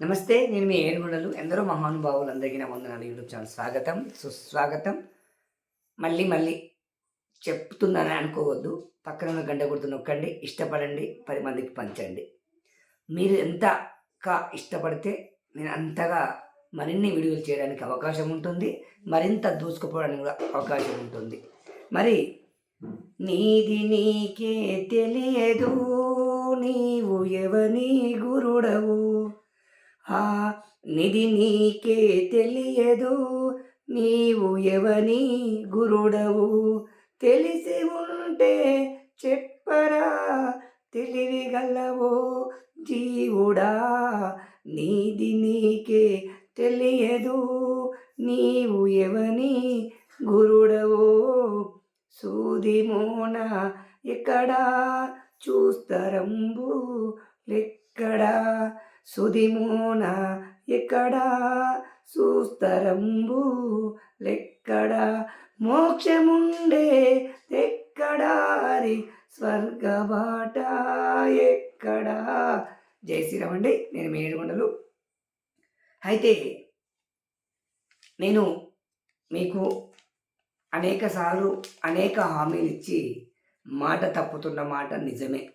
నమస్తే నేను మీ ఏడుగుండలు. ఎందరో మహానుభావులు అందరికీ నా వందనాలు. యూట్యూబ్ ఛానల్ స్వాగతం సుస్వాగతం. మళ్ళీ మళ్ళీ చెప్తున్నానని అనుకోవద్దు. పక్కన ఉన్న గంట గుర్తు నొక్కండి ఇష్టపడండి పది మందికి పంచండి. మీరు ఎంతగా ఇష్టపడితే నేను అంతగా మరిన్ని వీడియోలు చేయడానికి అవకాశం ఉంటుంది. మరింత దూసుకుపోవడానికి కూడా అవకాశం ఉంటుంది. మరి నీది నీకే తెలియదు నీవు ఎవని గురుడవు? ఆ నిధి నీకే తెలియదు నీవు ఎవని గురుడవు? తెలిసి ఉంటే చెప్పరా తెలివిగలవో జీవుడా? నీది నీకే తెలియదు నీవు ఎవని గురుడవో? సూది మోన ఎక్కడా? చూస్తరంబు లెక్కడా? సుదిమూన ఎక్కడా? చూస్తరంబు లెక్కడా? మోక్షముండే ఎక్కడారి స్వర్గబాట ఎక్కడా? జై శ్రీరామ్ అండి. నేను మీ ఏడుగొండలు అయితే నేను మీకు అనేక సార్లు అనేక హామీలు ఇచ్చి మాట తప్పుతున్న మాట నిజమే.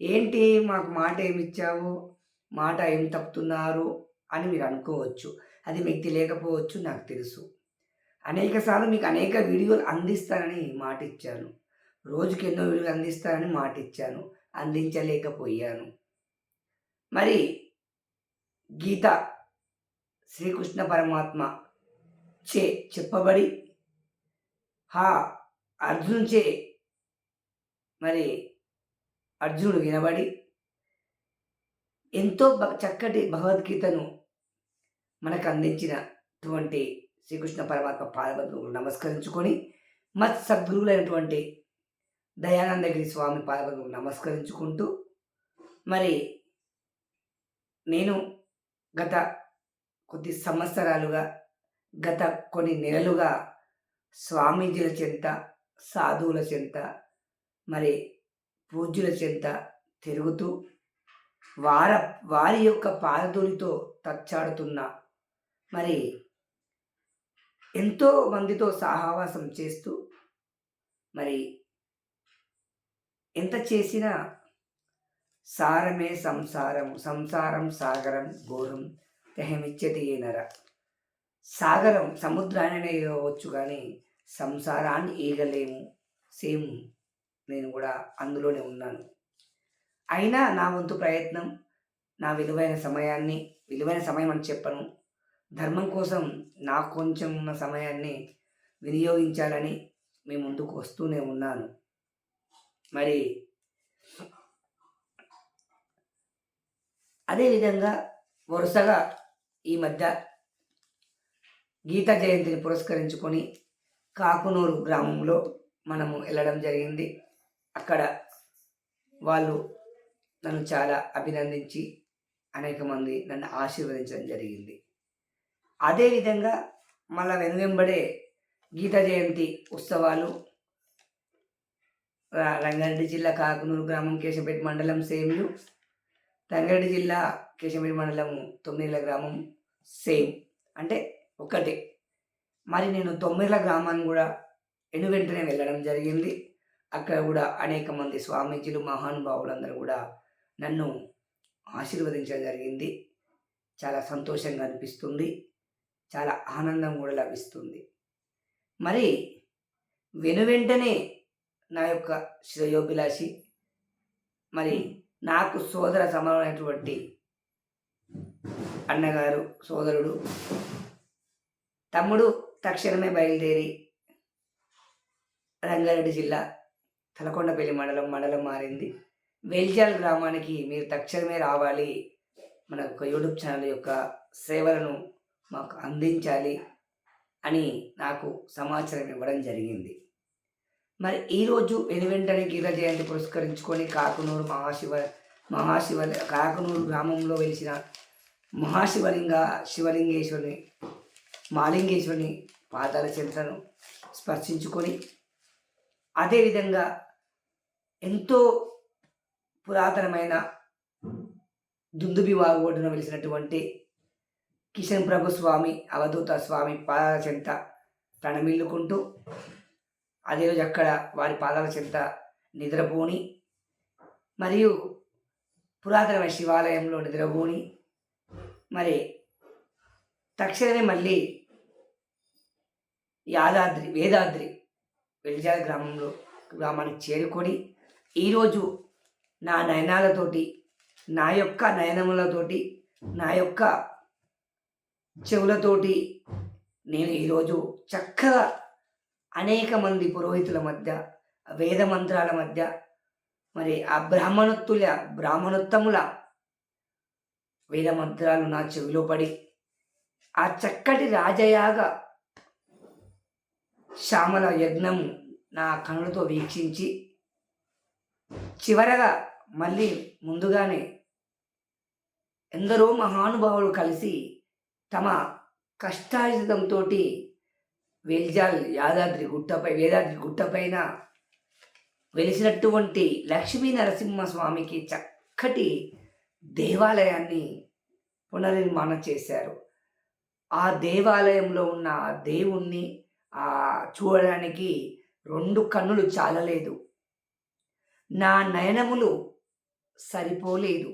ఏంటి మాకు మాట ఏమి ఇచ్చావు మాట ఏం తప్పుతున్నారు అని మీరు అనుకోవచ్చు. అది మీకు తెలియకపోవచ్చు నాకు తెలుసు. అనేక సార్లు మీకు అనేక వీడియోలు అందిస్తానని మాట ఇచ్చాను. రోజుకి ఎన్నో వీడియోలు అందిస్తానని మాట ఇచ్చాను. అందించలేకపోయాను. మరి గీత శ్రీకృష్ణ పరమాత్మ చే చెప్పబడి హా అర్జున్ చే మరి అర్జునుడు వినబడి ఎంతో చక్కటి భగవద్గీతను మనకు అందించినటువంటి శ్రీకృష్ణ పరమాత్మ పాదపద్మకు నమస్కరించుకొని మత్ సద్గురువులైనటువంటి దయానందగిరి స్వామి పాదపద్మకు నమస్కరించుకుంటూ మరి నేను గత కొద్ది సంవత్సరాలుగా గత కొన్ని నెలలుగా స్వామీజీల చెంత సాధువుల చెంత మరి పూజ్యుల చెంత తిరుగుతూ వార వారి యొక్క పాదధూళితో తచ్చాడుతున్న మరి ఎంతో మందితో సహవాసం చేస్తూ మరి ఎంత చేసినా సారమే సంసారం సంసారం సాగరం ఘోరం తెహమిచ్చతి ఏనర సాగరం సముద్రాన్ని ఇవ్వచ్చు కానీ సంసారాన్ని ఈగలేము. సేమ్ నేను కూడా అందులోనే ఉన్నాను. అయినా నా వంతు ప్రయత్నం నా విలువైన సమయాన్ని విలువైన సమయం అని చెప్పను. ధర్మం కోసం నా కొంచెం ఉన్న సమయాన్ని వినియోగించాలని మీ ముందుకు వస్తూనే ఉన్నాను. మరి అదేవిధంగా వరుసగా ఈ మధ్య గీతా జయంతిని పురస్కరించుకొని కాకునూరు గ్రామంలో మనము వెళ్ళడం జరిగింది. అక్కడ వాళ్ళు నన్ను చాలా అభినందించి అనేక మంది నన్ను ఆశీర్వదించడం జరిగింది. అదేవిధంగా మళ్ళా వెనువెంబడే గీతా జయంతి ఉత్సవాలు రంగారెడ్డి జిల్లా కాకునూరు గ్రామం కేశంపేట మండలం సేమ్లు రంగారెడ్డి జిల్లా కేశంపేట మండలం తొమ్మిదిల గ్రామం సేమ్. అంటే ఒకటే. మరి నేను తొమ్మిదిల గ్రామాన్ని కూడా ఎను వెంటనే వెళ్ళడం జరిగింది. అక్కడ కూడా అనేక మంది స్వామీజీలు మహానుభావులందరూ కూడా నన్ను ఆశీర్వదించడం జరిగింది. చాలా సంతోషంగా అనిపిస్తుంది. చాలా ఆనందం కూడా లభిస్తుంది. మరి వెను వెంటనే నా యొక్క శ్రేయోభిలాషి మరి నాకు సోదర సమానమైనటువంటి అన్నగారు సోదరుడు తమ్ముడు తక్షణమే బయలుదేరి రంగారెడ్డి జిల్లా తలకొండపల్లి మండలం మండలం మారింది. వేల్జాల్ గ్రామానికి మీరు తక్షణమే రావాలి. మన యొక్క యూట్యూబ్ ఛానల్ యొక్క సేవలను మాకు అందించాలి అని నాకు సమాచారం ఇవ్వడం జరిగింది. మరి ఈరోజు వెనువెంటనే గీత జయంతి పురస్కరించుకొని కాకునూరు మహాశివ మహాశివ కాకునూరు గ్రామంలో వెలిసిన మహాశివలింగ శివలింగేశ్వరుని మాలింగేశ్వరుని పాదాల చెంతను స్పర్శించుకొని అదేవిధంగా ఎంతో పురాతనమైన దుందుబి వాగుబొడ్డున వెలిసినటువంటి కిషన్ ప్రభు స్వామి అవధూత స్వామి పాదాల చెంత ప్రణమిల్లుకుంటూ అదే రోజు అక్కడ వారి పాదాల చెంత నిద్రపోని మరియు పురాతనమైన శివాలయంలో నిద్రపోని. మరి తక్షణమే మళ్ళీ యాదాద్రి వేదాద్రి వెలిజాల గ్రామంలో గ్రామానికి చేరుకొని ఈరోజు నా నయనాలతోటి నా యొక్క నయనములతోటి నా యొక్క చెవులతోటి నేను ఈరోజు చక్కగా అనేక మంది పురోహితుల మధ్య వేద మంత్రాల మధ్య మరి ఆ బ్రాహ్మణోత్తుల బ్రాహ్మణోత్తముల వేద మంత్రాలు నా చెవిలో పడి ఆ చక్కటి రాజయాగ శ్యామల యజ్ఞం నా కనులతో వీక్షించి చివరగా మళ్ళీ ముందుగానే ఎందరో మహానుభావులు కలిసి తమ కష్టార్జితంతో వెల్జాల్ యాదాద్రి గుట్టపై వేదాద్రి గుట్టపైన వెలిసినటువంటి లక్ష్మీ నరసింహస్వామికి చక్కటి దేవాలయాన్ని పునర్నిర్మాణం చేశారు. ఆ దేవాలయంలో ఉన్న ఆ దేవుణ్ణి ఆ చూడడానికి రెండు కన్నులు చాలలేదు. నా నయనములు సరిపోలేదు.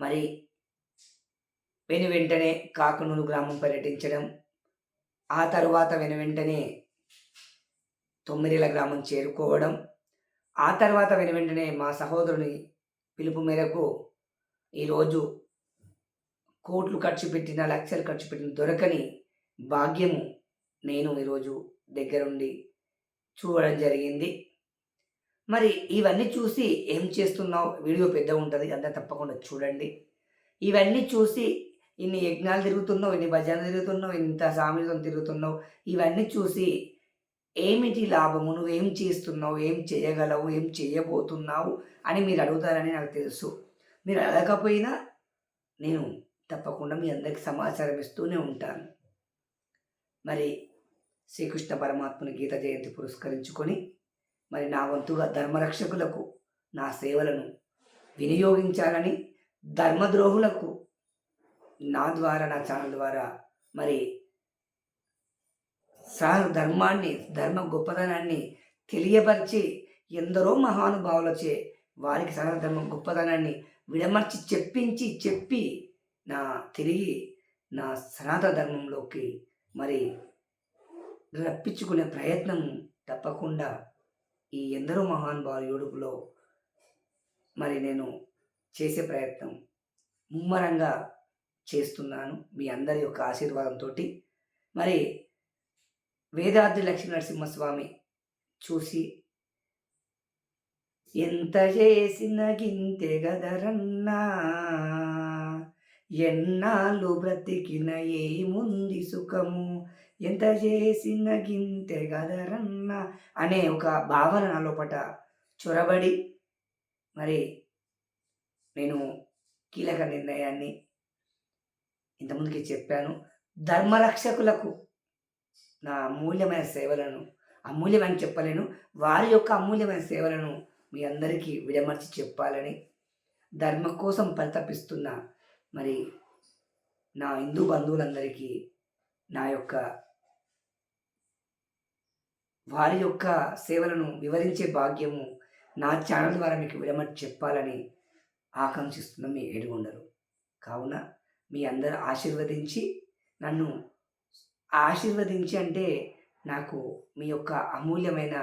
మరి వెను వెంటనే కాకనూరు గ్రామం పర్యటించడం ఆ తరువాత వెను వెంటనే తొమ్మిదిల గ్రామం చేరుకోవడం ఆ తర్వాత వెను వెంటనే మా సహోదరుని పిలుపు మేరకు ఈరోజు కోట్లు ఖర్చు పెట్టిన లక్షలు ఖర్చు పెట్టిన దొరకని భాగ్యము నేను ఈరోజు దగ్గరుండి చూడడం జరిగింది. మరి ఇవన్నీ చూసి ఏం చేస్తున్నావు? వీడియో పెద్ద ఉంటుంది అంతా తప్పకుండా చూడండి. ఇవన్నీ చూసి ఇన్ని యజ్ఞాలు తిరుగుతున్నావు ఇన్ని భజనలు తిరుగుతున్నావు ఇంత సామిలతో తిరుగుతున్నావు ఇవన్నీ చూసి ఏమిటి లాభము? నువ్వు ఏం చేస్తున్నావు? ఏం చేయగలవు? ఏం చేయబోతున్నావు? అని మీరు అడుగుతారని నాకు తెలుసు. మీరు అడగకపోయినా నేను తప్పకుండా మీ అందరికి సమాచారం ఇస్తూనే ఉంటాను. మరి శ్రీకృష్ణ పరమాత్మని గీత జయంతి పురస్కరించుకొని మరి నా వంతుగా ధర్మరక్షకులకు నా సేవలను వినియోగించాలని ధర్మద్రోహులకు నా ద్వారా నా ఛానల్ ద్వారా మరి సహ ధర్మాన్ని ధర్మ గొప్పతనాన్ని తెలియపరిచి ఎందరో మహానుభావులచే వారికి సహ ధర్మం గొప్పతనాన్ని విడమర్చి చెప్పించి చెప్పి నా తిరిగి నా సనాతన ధర్మంలోకి మరి రప్పించుకునే ప్రయత్నం తప్పకుండా ఈ ఎందరో మహానుభావుల యూడుపులో మరి నేను చేసే ప్రయత్నం ముమ్మరంగా చేస్తున్నాను మీ అందరి యొక్క ఆశీర్వాదంతో మరి వేదాద్రి లక్ష్మీ నరసింహస్వామి చూసి ఎంత చేసిన గింతె గదరన్నా ఎన్నాళ్ళు బ్రతికిన ఏముంది సుఖము? ఎంత చేసిన గింతె గదరన్న అనే ఒక భావన నా లోపట చొరబడి మరి నేను కీలక నిర్ణయాన్ని ఇంతకుముందుకి చెప్పాను. ధర్మరక్షకులకు నా అమూల్యమైన సేవలను అమూల్యమని చెప్పలేను వారి యొక్క అమూల్యమైన సేవలను మీ అందరికీ విడమర్చి చెప్పాలని ధర్మం కోసం పరితపిస్తున్న మరి నా హిందూ బంధువులందరికీ నా యొక్క వారి యొక్క సేవలను వివరించే భాగ్యము నా ఛానల్ ద్వారా మీకు విడమని చెప్పాలని ఆకాంక్షిస్తున్న మీ ఏడుగుండరు కావున మీ అందరు ఆశీర్వదించి నన్ను ఆశీర్వదించి అంటే నాకు మీ యొక్క అమూల్యమైన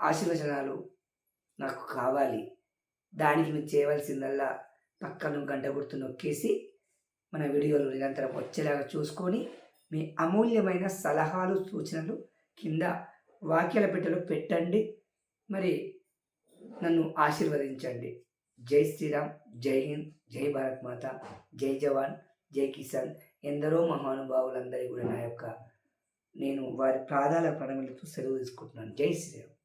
ఆశీర్వచనాలు నాకు కావాలి. దానికి మీరు చేయవలసిందల్లా పక్కన గంట గుర్తు నొక్కేసి మన వీడియోలు నిరంతరం వచ్చేలాగా చూసుకొని మీ అమూల్యమైన సలహాలు సూచనలు కింద వాక్యాల పెట్టెలో పెట్టండి. మరి నన్ను ఆశీర్వదించండి. జై శ్రీరామ్ జై హింద్ జై భారత్ మాత జై జవాన్ జై కిసాన్. ఎందరో మహానుభావులందరి కూడా నా యొక్క నేను వారి ప్రాధాల ప్రణమిలతో సెలవు తీసుకుంటున్నాను. జై శ్రీరామ్.